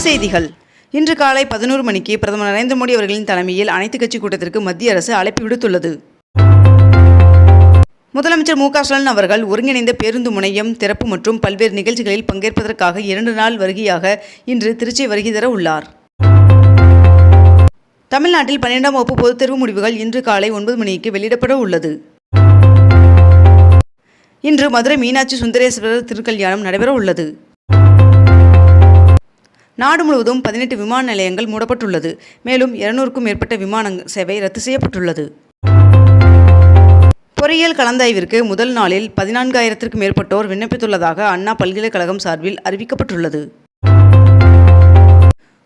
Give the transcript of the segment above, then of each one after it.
செய்திகள். இன்று காலை பதினோரு மணிக்கு பிரதமர் நரேந்திர மோடி அவர்களின் தலைமையில் அனைத்துக் கட்சி கூட்டத்திற்கு மத்திய அரசு அழைப்பு விடுத்துள்ளது. முதலமைச்சர் மு க ஸ்டாலின் அவர்கள் ஒருங்கிணைந்த பேருந்து முனையம் திறப்பு மற்றும் பல்வேறு நிகழ்ச்சிகளில் பங்கேற்பதற்காக இரண்டு நாள் வருகையாக இன்று திருச்சி வருகை தர உள்ளார். தமிழ்நாட்டில் பன்னிரெண்டாம் வகுப்பு பொதுத் தேர்வு முடிவுகள் இன்று காலை ஒன்பது மணிக்கு வெளியிடப்பட உள்ளது. இன்று மதுரை மீனாட்சி சுந்தரேஸ்வரர் திருக்கல்யாணம் நடைபெற உள்ளது. நாடு முழுவதும் பதினெட்டு விமான நிலையங்கள் மூடப்பட்டுள்ளது. மேலும் இருநூறுக்கும் மேற்பட்ட விமான சேவை ரத்து செய்யப்பட்டுள்ளது. பொறியியல் கலந்தாய்விற்கு முதல் நாளில் பதினான்காயிரத்திற்கும் மேற்பட்டோர் விண்ணப்பித்துள்ளதாக அண்ணா பல்கலைக்கழகம் சார்பில் அறிவிக்கப்பட்டுள்ளது.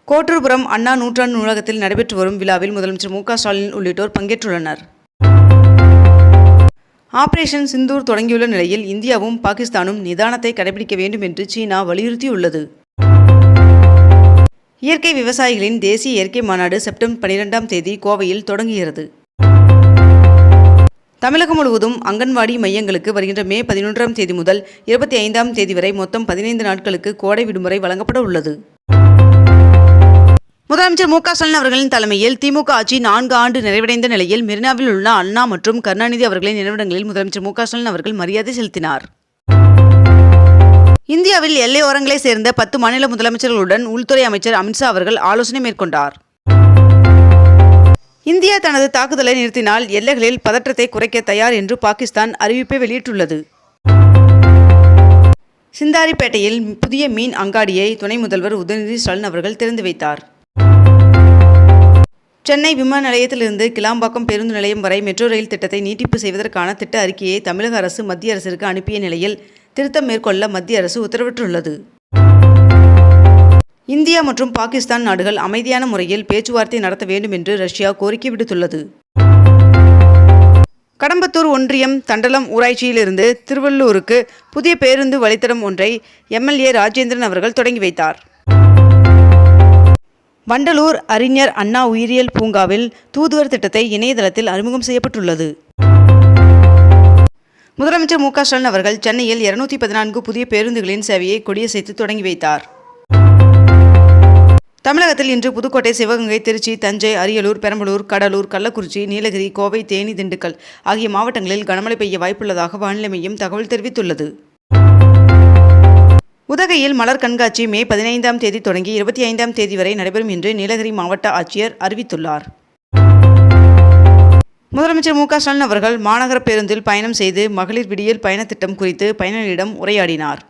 கோட்டூர்புரம் அண்ணா நூற்றாண்டு நூலகத்தில் நடைபெற்று வரும் விழாவில் முதலமைச்சர் மு ஸ்டாலின் உள்ளிட்டோர் பங்கேற்றுள்ளனர். ஆபரேஷன் சிந்தூர் தொடங்கியுள்ள நிலையில் இந்தியாவும் பாகிஸ்தானும் நிதானத்தை கடைபிடிக்க வேண்டும் என்று சீனா வலியுறுத்தியுள்ளது. இயற்கை விவசாயிகளின் தேசிய இயற்கை மாநாடு செப்டம்பர் பனிரெண்டாம் தேதி கோவையில் தொடங்குகிறது. தமிழகம் முழுவதும் அங்கன்வாடி மையங்களுக்கு வருகின்ற மே பதினொன்றாம் தேதி முதல் இருபத்தி ஐந்தாம் தேதி வரை மொத்தம் பதினைந்து நாட்களுக்கு கோடை விடுமுறை வழங்கப்பட உள்ளது. முதலமைச்சர் மு க ஸ்டாலின் அவர்களின் தலைமையில் திமுக ஆட்சி நான்கு ஆண்டு நிறைவடைந்த நிலையில் மெரினாவில் உள்ள அண்ணா மற்றும் கருணாநிதி அவர்களின் நினைவிடங்களில் முதலமைச்சர் மு க ஸ்டாலின் அவர்கள் மரியாதை செலுத்தினார். இந்தியாவில் எல்லையோரங்களை சேர்ந்த பத்து மாநில முதலமைச்சர்களுடன் உள்துறை அமைச்சர் அமித்ஷா அவர்கள் ஆலோசனை மேற்கொண்டார். இந்தியா தனது தாக்குதலை நிறுத்தினால் எல்லைகளில் பதற்றத்தை குறைக்க தயார் என்று பாகிஸ்தான் அறிவிப்பை வெளியிட்டுள்ளது. சிந்தாரிப்பேட்டையில் புதிய மீன் அங்காடியை துணை முதல்வர் உதயநிதி ஸ்டாலின் அவர்கள் திறந்து வைத்தார். சென்னை விமான நிலையத்திலிருந்து கிளாம்பாக்கம் பேருந்து நிலையம் வரை மெட்ரோ ரயில் திட்டத்தை நீட்டிப்பு செய்வதற்கான திட்ட அறிக்கையை தமிழக அரசு மத்திய அரசிற்கு அனுப்பிய நிலையில் திருத்தம் மேற்கொள்ள மத்திய அரசு உத்தரவிட்டுள்ளது. இந்தியா மற்றும் பாகிஸ்தான் நாடுகள் அமைதியான முறையில் பேச்சுவார்த்தை நடத்த வேண்டும் என்று ரஷ்யா கோரிக்கை விடுத்துள்ளது. கடம்பத்தூர் ஒன்றியம் தண்டலம் ஊராட்சியிலிருந்து திருவள்ளூருக்கு புதிய பேருந்து வழித்தடம் ஒன்றை எம்எல்ஏ ராஜேந்திரன் அவர்கள் தொடங்கி வைத்தார். வண்டலூர் அறிஞர் அண்ணா உயிரியல் பூங்காவில் தூதுவர் திட்டத்தை இணையதளத்தில் அறிமுகம் செய்யப்பட்டுள்ளது. முதலமைச்சர் மு க ஸ்டாலின் அவர்கள் சென்னையில் இருநூத்தி பதினான்கு புதிய பேருந்துகளின் சேவையை கொடியசைத்து தொடங்கி வைத்தார். தமிழகத்தில் இன்று புதுக்கோட்டை சிவகங்கை திருச்சி தஞ்சை அரியலூர் பெரம்பலூர் கடலூர் கள்ளக்குறிச்சி நீலகிரி கோவை தேனி திண்டுக்கல் ஆகிய மாவட்டங்களில் கனமழை பெய்ய வாய்ப்புள்ளதாக வானிலை மையம் தகவல் தெரிவித்துள்ளது. உதகையில் மலர் கண்காட்சி மே பதினைந்தாம் தேதி தொடங்கி இருபத்தி ஐந்தாம் தேதி வரை நடைபெறும் என்று நீலகிரி மாவட்ட ஆட்சியர் அறிவித்துள்ளார். முதலமைச்சர் மு க ஸ்டாலின் அவர்கள் மாநகர பேருந்தில் பயணம் செய்து மகளிர் விடியல் பயண திட்டம் குறித்து பயணிகளிடம் உரையாடினார்.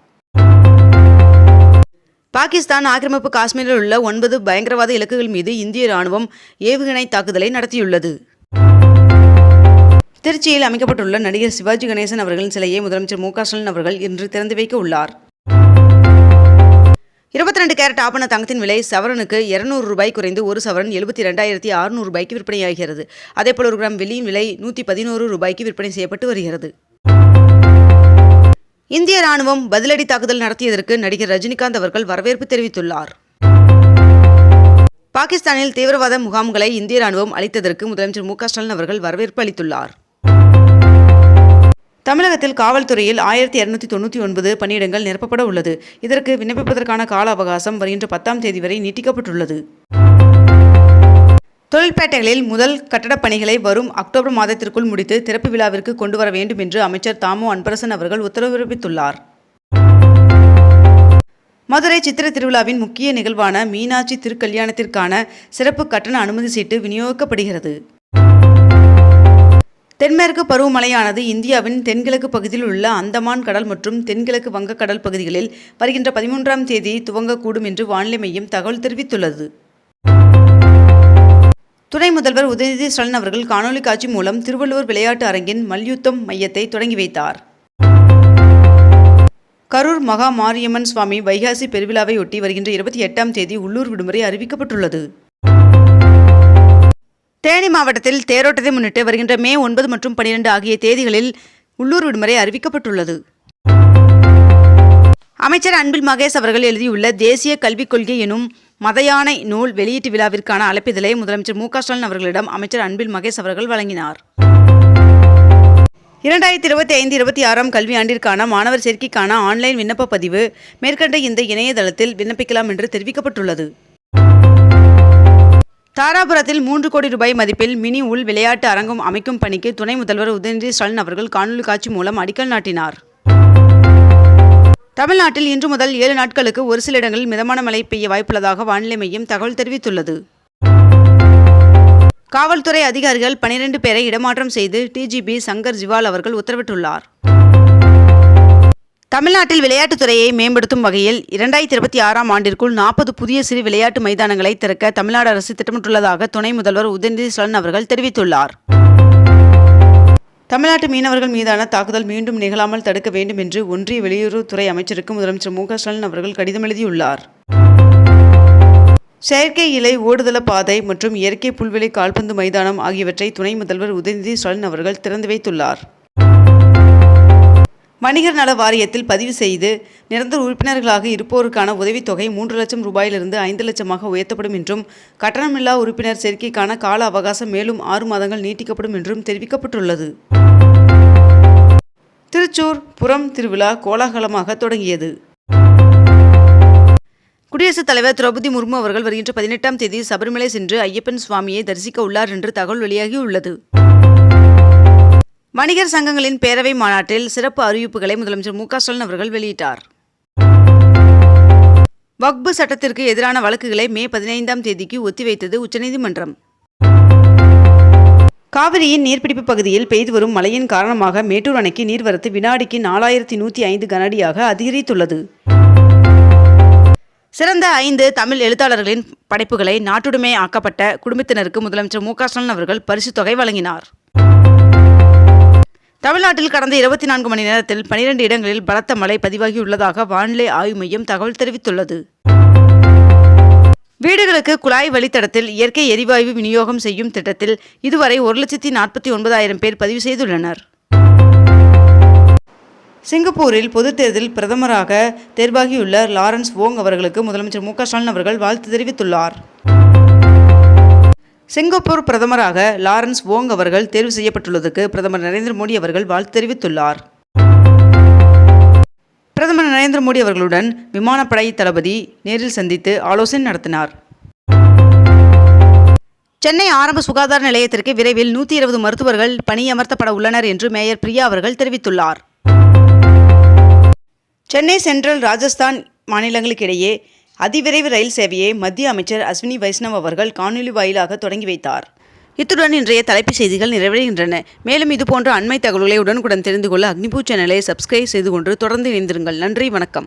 பாகிஸ்தான் ஆக்கிரமிப்பு காஷ்மீரில் உள்ள ஒன்பது பயங்கரவாத இலக்குகள் மீது இந்திய ராணுவம் ஏவுகணை தாக்குதலை நடத்தியுள்ளது. திருச்சியில் அமைக்கப்பட்டுள்ள நடிகர் சிவாஜி கணேசன் அவர்களின் சிலையை முதலமைச்சர் மு க ஸ்டாலின் அவர்கள் இன்று திறந்து வைக்க உள்ளார். இருபத்தி ரெண்டு கேரட் ஆபண தங்கத்தின் விலை சவரனுக்கு இருநூறு ரூபாய் குறைந்து ஒரு சவரன் எழுபத்தி ரெண்டாயிரத்தி அறுநூறு ரூபாய்க்கு விற்பனையாகிறது. அதேபோல் ஒரு கிராம் வெள்ளியின் விலை நூற்றி பதினோரு ரூபாய்க்கு விற்பனை செய்யப்பட்டு வருகிறது. இந்திய ராணுவம் பதிலடி தாக்குதல் நடத்தியதற்கு நடிகர் ரஜினிகாந்த் அவர்கள் வரவேற்பு தெரிவித்துள்ளார். பாகிஸ்தானில் தீவிரவாத முகாம்களை இந்திய ராணுவம் அளித்ததற்கு முதலமைச்சர் மு க ஸ்டாலின் அவர்கள் வரவேற்பு அளித்துள்ளார். தமிழகத்தில் காவல்துறையில் ஆயிரத்தி இருநூத்தி தொண்ணூற்றி ஒன்பது பணியிடங்கள் நிரப்பப்பட உள்ளது. இதற்கு விண்ணப்பிப்பதற்கான கால அவகாசம் வருகின்ற பத்தாம் தேதி வரை நீட்டிக்கப்பட்டுள்ளது. தொழில்பேட்டைகளில் முதல் கட்டடப் பணிகளை வரும் அக்டோபர் மாதத்திற்குள் முடித்து திறப்பு விழாவிற்கு கொண்டு வர வேண்டும் என்று அமைச்சர் தாமு அன்பரசன் அவர்கள் உத்தரவு பிறப்பித்துள்ளார் மதுரை சித்திர திருவிழாவின் முக்கிய நிகழ்வான மீனாட்சி திருக்கல்யாணத்திற்கான சிறப்பு கட்டண அனுமதி சீட்டு விநியோகிக்கப்படுகிறது. தென்மேற்கு பருவமழையானது இந்தியாவின் தென்கிழக்கு பகுதியில் உள்ள அந்தமான் கடல் மற்றும் தென்கிழக்கு வங்கக்கடல் பகுதிகளில் வருகின்ற பதிமூன்றாம் தேதி துவங்கக்கூடும் என்று வானிலை மையம் தகவல் தெரிவித்துள்ளது. துணை முதல்வர் உதயநிதி ஸ்டாலின் அவர்கள் காணொலி காட்சி மூலம் திருவள்ளுவர் விளையாட்டு அரங்கின் மல்யுத்தம் மையத்தை தொடங்கி வைத்தார். கரூர் மகா மாரியம்மன் சுவாமி வைகாசி பெருவிழாவையொட்டி வருகின்ற இருபத்தி எட்டாம் தேதி உள்ளூர் விடுமுறை அறிவிக்கப்பட்டுள்ளது. தேனி மாவட்டத்தில் தேரோட்டத்தை முன்னிட்டு வருகின்ற மே ஒன்பது மற்றும் பனிரெண்டு ஆகிய தேதிகளில் உள்ளூர் விடுமுறை அறிவிக்கப்பட்டுள்ளது. அமைச்சர் அன்பில் மகேஷ் அவர்கள் எழுதியுள்ள தேசிய கல்விக் கொள்கை எனும் மதயானை நூல் வெளியீட்டு விழாவிற்கான அழைப்பிதழை முதலமைச்சர் மு க ஸ்டாலின் அவர்களிடம் அமைச்சர் அன்பில் மகேஷ் அவர்கள் வழங்கினார். இரண்டாயிரத்தி இருபத்தி ஐந்து இருபத்தி ஆறாம் கல்வியாண்டிற்கான மாணவர் சேர்க்கைக்கான ஆன்லைன் விண்ணப்ப பதிவு மேற்கண்ட இந்த இணையதளத்தில் விண்ணப்பிக்கலாம் என்று தெரிவிக்கப்பட்டுள்ளது. தாராபுரத்தில் மூன்று கோடி ரூபாய் மதிப்பில் மினி உள் விளையாட்டு அரங்கம் அமைக்கும் பணிக்கு துணை முதல்வர் உதயநிதி ஸ்டாலின் அவர்கள் காணொலி காட்சி மூலம் அடிக்கல் நாட்டினார். தமிழ்நாட்டில் இன்று முதல் ஏழு நாட்களுக்கு ஒரு சில இடங்களில் மிதமான மழை பெய்ய வாய்ப்புள்ளதாக வானிலை மையம் தகவல் தெரிவித்துள்ளது. காவல்துறை அதிகாரிகள் பனிரெண்டு பேரை இடமாற்றம் செய்து டிஜிபி சங்கர் ஜிவால் அவர்கள் உத்தரவிட்டுள்ளார். தமிழ்நாட்டில் விளையாட்டுத் துறையை மேம்படுத்தும் வகையில் இரண்டாயிரத்தி இருபத்தி ஆறாம் ஆண்டிற்குள் நாற்பது புதிய சிறு விளையாட்டு மைதானங்களை திறக்க தமிழ்நாடு அரசு திட்டமிட்டுள்ளதாக துணை முதல்வர் உதயநிதி ஸ்டாலின் அவர்கள் தெரிவித்துள்ளார். தமிழ்நாட்டு மீனவர்கள் மீதான தாக்குதல் மீண்டும் நிகழாமல் தடுக்க வேண்டும் என்று ஒன்றிய வெளியுறவுத்துறை அமைச்சருக்கு முதலமைச்சர் மு ஸ்டாலின் அவர்கள் கடிதம் எழுதியுள்ளார். செயற்கை இலை ஓடுதள பாதை மற்றும் இயற்கை புல்வெளி கால்பந்து மைதானம் ஆகியவற்றை துணை முதல்வர் உதயநிதி ஸ்டாலின் அவர்கள் திறந்து வைத்துள்ளார். வணிகர் நல வாரியத்தில் பதிவு செய்து நிரந்தர உறுப்பினர்களாக இருப்போருக்கான உதவித்தொகை மூன்று லட்சம் ரூபாயிலிருந்து ஐந்து லட்சமாக உயர்த்தப்படும் என்றும் கட்டணமில்லா உறுப்பினர் சேர்க்கைக்கான கால அவகாசம் மேலும் ஆறு மாதங்கள் நீட்டிக்கப்படும் என்றும் தெரிவிக்கப்பட்டுள்ளது. திருச்சூர் புறம் திருவிழா கோலாகலமாக தொடங்கியது. குடியரசுத் தலைவர் திரௌபதி முர்மு அவர்கள் வருகின்ற பதினெட்டாம் தேதி சபரிமலை சென்று ஐயப்பன் சுவாமியை தரிசிக்க உள்ளார் என்று தகவல் வெளியாகியுள்ளது. வணிகர் சங்கங்களின் பேரவை மாநாட்டில் சிறப்பு அறிவிப்புகளை முதலமைச்சர் மு க ஸ்டாலின் அவர்கள் வெளியிட்டார். வக்பு சட்டத்திற்கு எதிரான வழக்குகளை மே பதினைந்தாம் தேதிக்கு ஒத்திவைத்தது உச்சநீதிமன்றம். காவிரியின் நீர்பிடிப்பு பகுதியில் பெய்து வரும் மழையின் காரணமாக மேட்டூர் அணைக்கு நீர்வரத்து வினாடிக்கு நாலாயிரத்தி நூற்றி ஐந்து கனஅடியாக அதிகரித்துள்ளது. சிறந்த ஐந்து தமிழ் எழுத்தாளர்களின் படைப்புகளை நாட்டுடைமை ஆக்கப்பட்ட குடும்பத்தினருக்கு முதலமைச்சர் மு க ஸ்டாலின் அவர்கள் பரிசுத் தொகை வழங்கினார். தமிழ்நாட்டில் கடந்த இருபத்தி நான்கு மணி நேரத்தில் பனிரெண்டு இடங்களில் பலத்த மழை பதிவாகியுள்ளதாக வானிலை ஆய்வு மையம் தகவல் தெரிவித்துள்ளது. வீடுகளுக்கு குழாய் வழித்தடத்தில் இயற்கை எரிவாயு விநியோகம் செய்யும் திட்டத்தில் இதுவரை ஒரு லட்சத்தி நாற்பத்தி ஒன்பதாயிரம் பேர் பதிவு செய்துள்ளனர். சிங்கப்பூரில் பொதுத் தேர்தலில் பிரதமராக தேர்வாகியுள்ள லாரன்ஸ் வோங் அவர்களுக்கு முதலமைச்சர் மு க ஸ்டாலின் அவர்கள் வாழ்த்து தெரிவித்துள்ளார். சிங்கப்பூர் பிரதமராக லாரன்ஸ் வோங் அவர்கள் தேர்வு செய்யப்பட்டுள்ளதுக்கு பிரதமர் நரேந்திர மோடி அவர்கள் வாழ்த்து தெரிவித்துள்ளார். பிரதமர் நரேந்திர மோடி அவர்களுடன் விமானப்படை தளபதி நேரில் சந்தித்து ஆலோசனை நடத்தினார். சென்னை ஆரம்ப சுகாதார நிலையத்திற்கு விரைவில் நூற்றி இருபது மருத்துவர்கள் பணியமர்த்தப்பட உள்ளனர் என்று மேயர் பிரியா அவர்கள் தெரிவித்துள்ளார். சென்னை சென்ட்ரல் ராஜஸ்தான் மாநிலங்களுக்கிடையே அதிவிரைவு ரயில் சேவையை மத்திய அமைச்சர் அஸ்வினி வைஷ்ணவ் அவர்கள் காணொலி வாயிலாக தொடங்கி வைத்தார். இத்துடன் இன்றைய தலைப்புச் செய்திகள் நிறைவடைகின்றன. மேலும் இதுபோன்ற அண்மை தகவல்களை உடனுக்குடன் தெரிந்து கொள்ள அக்னிபூ சேனலை சப்ஸ்கிரைப் செய்து கொண்டு தொடர்ந்து இணைந்திருங்கள். நன்றி வணக்கம்.